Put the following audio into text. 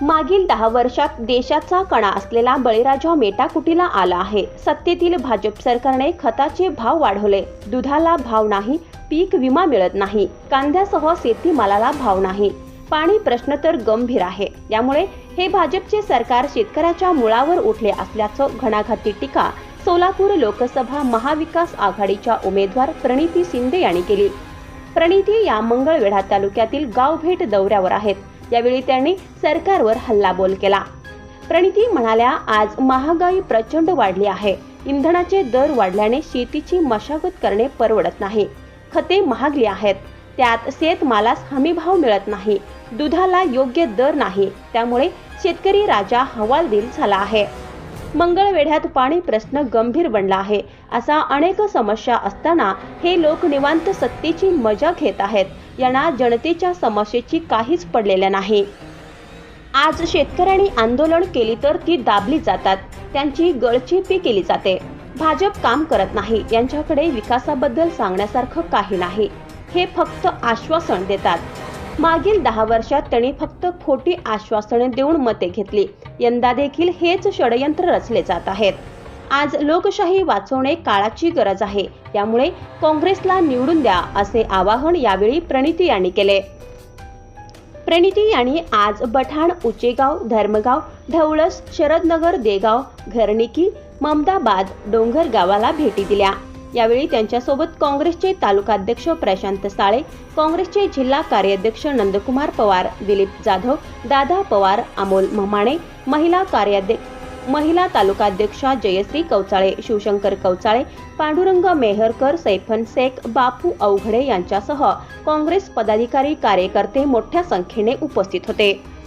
मागील दहा वर्षात देशाचा कणा असलेला बळीराजा मेटाकुटीला आला आहे. सत्तेतील भाजप सरकारने खताचे भाव वाढवले. दुधाला भाव नाही पीक विमा मिळत नाही. कांद्यासह शेतीमालाला भाव नाही. पाणी प्रश्न तर गंभीर आहे. यामुळे हे भाजपचे सरकार शेतकऱ्याच्या मुळावर उठले असल्याचं घणाघाती टीका सोलापूर लोकसभा महाविकास आघाडीच्या उमेदवार प्रणिती शिंदे यांनी केली. प्रणिती या मंगळवेढा तालुक्यातील गावभेट दौऱ्यावर आहेत. यावेळी त्यांनी सरकारवर हल्लाबोल केला. प्रणिती म्हणाल्या आज महागाई प्रचंड वाढली आहे. इंधनाचे दर वाढल्याने शेतीची मशागत करणे परवडत नाही. खते महागली आहेत. त्यात शेतमालास हमीभाव मिळत नाही. दुधाला योग्य दर नाही. त्यामुळे शेतकरी राजा हवालदिल झाला आहे. मंगळवेढ्यात पाणी प्रश्न गंभीर बनला आहे. असा अनेक समस्या असताना हे लोक निवांत सत्तेची मजा घेत आहेत. यांना जनतेच्या समस्येची काहीच पडलेल्या नाही. आज शेतकऱ्यांनी आंदोलन केली तर ती दाबली जातात. त्यांची गळचेपी केली जाते. भाजप काम करत नाही. यांच्याकडे विकासाबद्दल सांगण्यासारखं काही नाही. हे फक्त आश्वासन देतात. मागील दहा वर्षात त्यांनी फक्त खोटी आश्वासने देऊन मते घेतली. यंदा देखील हेच षडयंत्र रचले जात आहेत. आज लोकशाही वाचवणे काळाची गरज आहे. त्यामुळे काँग्रेसला निवडून द्या असे आवाहन यावेळी प्रणिती यांनी केले. प्रणिती यांनी आज बठाण उचेगाव धर्मगाव ढवळस शरदनगर देगाव घरणिकी ममदाबाद डोंगर गावाला भेटी दिल्या. यावेळी त्यांच्यासोबत काँग्रेसचे तालुकाध्यक्ष प्रशांत साळे काँग्रेसचे जिल्हा कार्याध्यक्ष नंदकुमार पवार दिलीप जाधव दादा पवार अमोल ममाणे महिला कार्याध्यक्ष महिला तालुकाध्यक्षा जयश्री कवचाळे शिवशंकर कवचाळे पांडुरंग मेहरकर सैफन शेख बापू अवघडे यांच्यासह काँग्रेस पदाधिकारी कार्यकर्ते मोठ्या संख्येने उपस्थित होते.